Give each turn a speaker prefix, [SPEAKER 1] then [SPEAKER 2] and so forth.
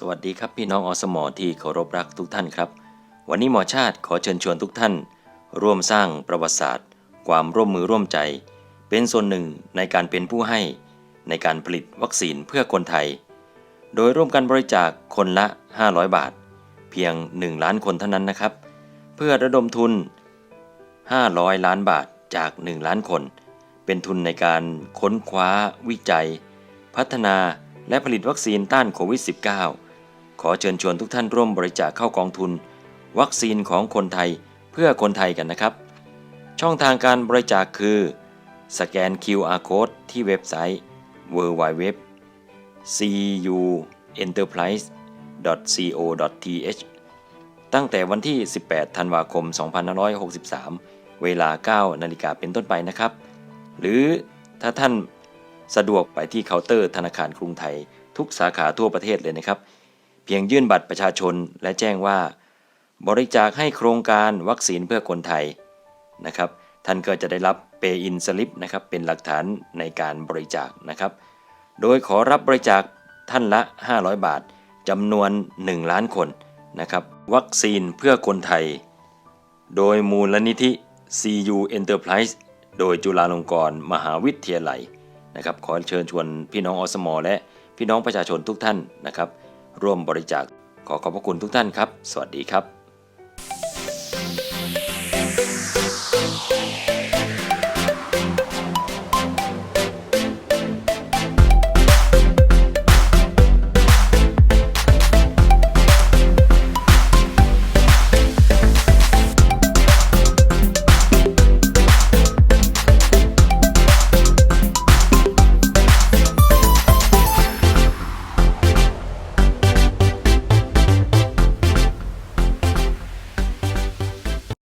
[SPEAKER 1] สวัสดีครับพี่น้องอสมอที่เคารพรักทุกท่านครับ วันนี้หมอชาติขอเชิญชวนทุกท่าน ร่วมสร้างประวัติศาสตร์ ความร่วมมือร่วมใจ เป็นส่วนหนึ่งในการเป็นผู้ให้ ในการผลิตวัคซีนเพื่อคนไทย โดยร่วมกันบริจาคคนละ 500 บาท เพียง 1 ล้านคนเท่านั้นนะครับ เพื่อระดมทุน 500 ล้านบาทจาก 1 ล้านคน เป็นทุนในการค้นคว้าวิจัย พัฒนาและผลิตวัคซีนต้านโควิด -19 อเชิญชวนทุกท่านร่วมบริจาคเข้ากองทุน วัคซีนของคนไทยเพื่อคนไทยกันนะครับ ช่องทางการบริจาคคือ สแกน QR Code ที่เว็บไซต์ www cuenterprise.co.th ตั้งแต่วันที่ 18 ธันวาคม 2563 เวลา 9 นาฬิกาเป็นต้นไปนะครับ หรือถ้าท่านสะดวกไปที่เคาน์เตอร์ธนาคารกรุงไทย ทุกสาขาทั่วประเทศเลยนะครับ เพียงยื่นบัตรประชาชนและแจ้งว่า บริจาคให้โครงการวัคซีนเพื่อคนไทยนะครับ ท่านก็จะได้รับ Pay in Slip นะครับเป็นหลักฐานในการบริจาคนะครับ โดยขอรับบริจาคท่านละ 500 บาทจำนวน 1 ล้านคนนะครับ วัคซีนเพื่อคนไทย โดยมูลนิธิ CU Enterprise โดยจุฬาลงกรณ์มหาวิทยาลัยนะครับ ขอเชิญชวนพี่น้องอสมอและพี่น้องประชาชนทุกท่านนะครับ ร่วมบริจาคขอขอบพระคุณทุกท่านครับ สวัสดีครับ